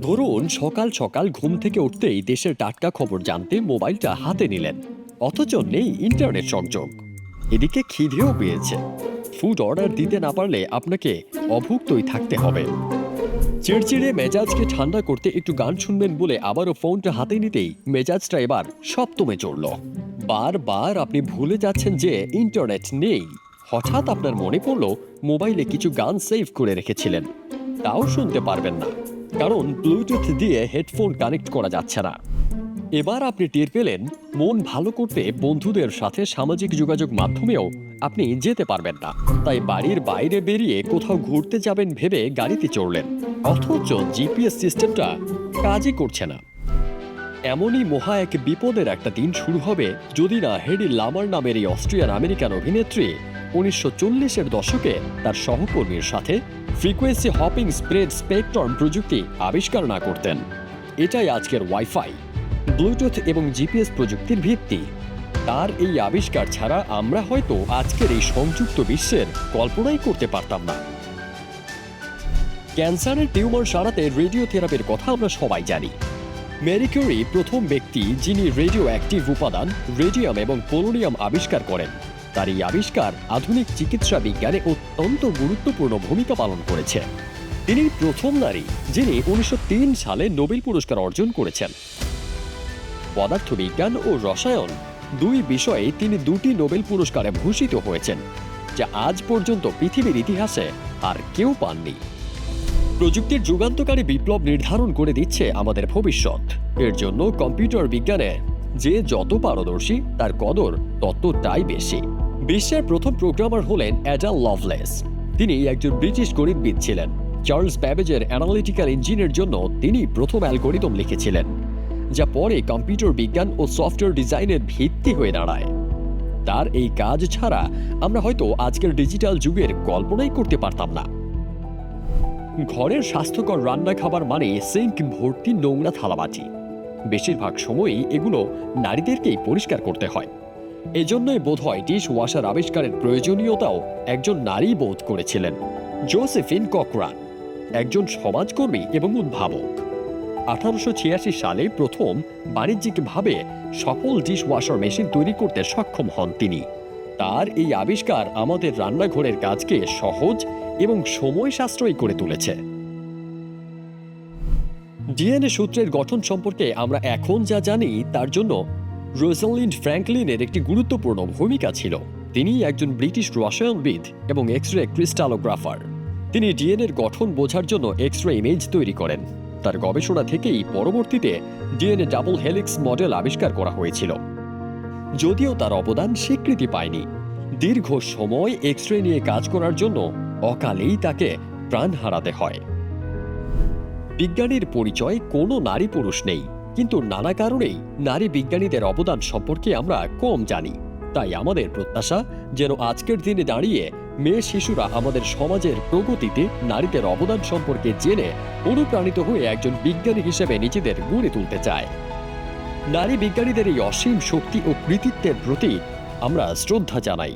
ধরুন, সকাল সকাল ঘুম থেকে উঠতেই দেশের টাটকা খবর জানতে মোবাইলটা হাতে নিলেন। অথচ নেই ইন্টারনেট সংযোগ। এদিকে খিদেও পেয়েছে। ফুড অর্ডার দিতে না পারলে আপনাকে অভুক্তই থাকতে হবে। চিড়চিড়ে মেজাজকে ঠান্ডা করতে একটু গান শুনবেন বলে আবারও ফোনটা হাতে নিতেই মেজাজটা এবার সপ্তমে চড়ল। বারবার আপনি ভুলে যাচ্ছেন যে ইন্টারনেট নেই। হঠাৎ আপনার মনে পড়ল, মোবাইলে কিছু গান সেভ করে রেখেছিলেন। তাও শুনতে পারবেন না। কারণ ব্লুটুথ দিয়ে হেডফোন কানেক্ট করা যাচ্ছে না। এবার আপনি টের পেলেন, মন ভালো করতে বন্ধুদের সাথে সামাজিক যোগাযোগ মাধ্যমেও আপনি যেতে পারবেন না। তাই বাড়ির বাইরে বেরিয়ে কোথাও ঘুরতে যাবেন ভেবে গাড়িতে চড়লেন। অথচ জিপিএস সিস্টেমটা কাজই করছে না। এমনই মহা এক বিপদের একটা দিন শুরু হবে যদি না হেডি লামার নামের এই অস্ট্রিয়ান আমেরিকান অভিনেত্রী উনিশশো চল্লিশের দশকে তার সহকর্মীর সাথে ফ্রিকোয়েন্সি হপিং স্প্রেড স্পেকট্রম প্রযুক্তি আবিষ্কার না করতেন। এটাই আজকের ওয়াইফাই। ব্লুটুথ এবং জিপিএস প্রযুক্তির ভিত্তি। তার এই আবিষ্কার ছাড়া আমরা হয়তো আজকের এই সংযুক্ত বিশ্বের কল্পনাই করতে পারতাম না। ক্যান্সারের টিউমার সারাতে রেডিও থেরাপির কথা আমরা সবাই জানি। মেরি কিউরি প্রথম ব্যক্তি যিনি রেডিও অ্যাক্টিভ উপাদান রেডিয়াম এবং পোলোনিয়াম আবিষ্কার করেন। তার এই আবিষ্কার আধুনিক চিকিৎসা বিজ্ঞানে অত্যন্ত গুরুত্বপূর্ণ ভূমিকা পালন করেছে। তিনি প্রথম নারী যিনি উনিশশো তিন সালে নোবেল পুরস্কার অর্জন করেছেন। পদার্থবিজ্ঞান ও রসায়ন দুই বিষয়ে তিনি দুটি নোবেল পুরস্কারে ভূষিত হয়েছেন, যা আজ পর্যন্ত পৃথিবীর ইতিহাসে আর কেউ পাননি। প্রযুক্তির যুগান্তকারী বিপ্লব নির্ধারণ করে দিচ্ছে আমাদের ভবিষ্যৎ। এর জন্য কম্পিউটার বিজ্ঞানে যে যত পারদর্শী, তার কদর ততটাই বেশি। বিশ্বের প্রথম প্রোগ্রামার হলেন অ্যাডাল লভলেস। তিনি একজন ব্রিটিশ গণিতবিদ ছিলেন। চার্লস ব্যাবেজের অ্যানালিটিক্যাল ইঞ্জিনের জন্য তিনি প্রথম অ্যালগোরিদম লিখেছিলেন, যা পরে কম্পিউটার বিজ্ঞান ও সফটওয়্যার ডিজাইনের ভিত্তি হয়ে দাঁড়ায়। তার এই কাজ ছাড়া আমরা হয়তো আজকের ডিজিটাল যুগের কল্পনাই করতে পারতাম না। ঘরের স্বাস্থ্যকর রান্না খাবার মানে সিঙ্ক, ভর্তি, নোংরা থালাবাটি। বেশিরভাগ সময়ই এগুলো নারীদেরকেই পরিষ্কার করতে হয়। এজন্যই বোধ হয় ডিশ ওয়াশার আবিষ্কারের প্রয়োজনীয়তাও একজন নারী বোধ করেছিলেন, জোসেফিন ককরান, একজন সমাজকর্মী এবং উদ্ভাবক। আঠারোশো ছিয়াশি সালে প্রথম বাণিজ্যিকভাবে সফল ডিশ ওয়াশার মেশিন তৈরি করতে সক্ষম হন তিনি। তার এই আবিষ্কার আমাদের রান্নাঘরের কাজকে সহজ এবং সময় সাশ্রয়ী করে তুলেছে। ডিএনএ সূত্রের গঠন সম্পর্কে আমরা এখন যা জানি, তার জন্য রোজালিন্ড ফ্র্যাঙ্কলিনের একটি গুরুত্বপূর্ণ ভূমিকা ছিল। তিনি একজন ব্রিটিশ রসায়নবিদ এবং এক্স রে ক্রিস্টালোগ্রাফার। তিনি ডিএনএর গঠন বোঝার জন্য এক্স রে ইমেজ তৈরি করেন। তার গবেষণা থেকেই পরবর্তীতে ডিএনএ ডাবল হেলিক্স মডেল আবিষ্কার করা হয়েছিল। যদিও তার অবদান স্বীকৃতি পায়নি। দীর্ঘ সময় এক্স রে নিয়ে কাজ করার জন্য অকালেই তাকে প্রাণ হারাতে হয়। বিজ্ঞানীর পরিচয় কোনো নারী পুরুষ নেই, কিন্তু নানা কারণেই নারী বিজ্ঞানীদের অবদান সম্পর্কে আমরা কম জানি। তাই আমাদের প্রত্যাশা যেন আজকের দিনে দাঁড়িয়ে মেয়ে শিশুরা আমাদের সমাজের প্রগতিতে নারীদের অবদান সম্পর্কে জেনে অনুপ্রাণিত হয়ে একজন বিজ্ঞানী হিসেবে নিজেদের গড়ে তুলতে চায়। নারী বিজ্ঞানীদের এই অসীম শক্তি ও কৃতিত্বের প্রতি আমরা শ্রদ্ধা জানাই।